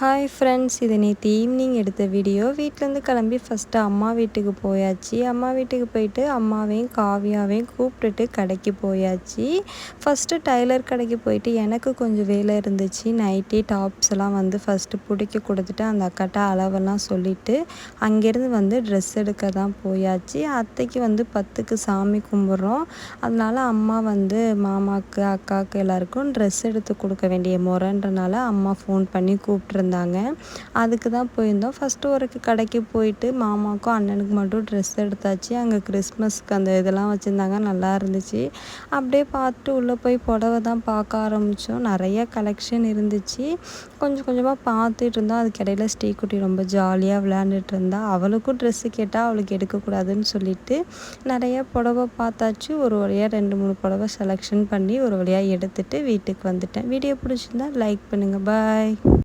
Hi friends இது நேற்று evening எடுத்த வீடியோ வீட்டிலேருந்து கிளம்பி ஃபஸ்ட்டு அம்மா வீட்டுக்கு போயாச்சு. அம்மா வீட்டுக்கு போயிட்டு அம்மாவையும் காவியாவையும் கூப்பிட்டுட்டு கடைக்கு போயாச்சு. ஃபஸ்ட்டு டைலர் கடைக்கு போயிட்டு எனக்கு கொஞ்சம் வேலை இருந்துச்சு. நைட்டி டாப்ஸ் எல்லாம் வந்து ஃபஸ்ட்டு பிடிக்க கொடுத்துட்டு அந்த அக்காட்ட அளவெல்லாம் சொல்லிவிட்டு அங்கேருந்து வந்து ட்ரெஸ் எடுக்க தான் போயாச்சு. அத்தைக்கு வந்து பத்துக்கு சாமி கும்பிட்றோம். அதனால் அம்மா வந்து மாமாவுக்கு அக்காவுக்கு எல்லாருக்கும் ட்ரெஸ் எடுத்து கொடுக்க வேண்டிய முறைன்றனால அம்மா ஃபோன் பண்ணி கூப்பிட்ரு இருந்தாங்க அதுக்கு தான் போயிருந்தோம். ஃபஸ்ட்டு ஒரு கடைக்கு போயிட்டு மாமாவுக்கும் அண்ணனுக்கு மட்டும் ட்ரெஸ் எடுத்தாச்சு. அங்கே கிறிஸ்மஸ்க்கு அந்த இதெல்லாம் வச்சுருந்தாங்க. நல்லா இருந்துச்சு. அப்படியே பார்த்துட்டு உள்ளே போய் புடவை தான் பார்க்க ஆரம்பித்தோம் நிறைய கலெக்ஷன் இருந்துச்சு. கொஞ்சம் கொஞ்சமாக பார்த்துட்டு இருந்தோம். அதுக்கிடையில் ஸ்ரீக்குட்டி ரொம்ப ஜாலியாக விளையாண்டுட்டு இருந்தா. அவளுக்கும் ட்ரெஸ்ஸு கேட்டால் அவளுக்கு எடுக்கக்கூடாதுன்னு சொல்லிட்டு நிறைய புடவை பார்த்தாச்சு. ஒரு வழியாக ரெண்டு மூணு புடவை செலெக்ஷன் பண்ணி ஒரு வழியாக எடுத்துகிட்டு வீட்டுக்கு வந்துட்டேன். வீடியோ பிடிச்சிருந்தா லைக் பண்ணுங்கள் பாய்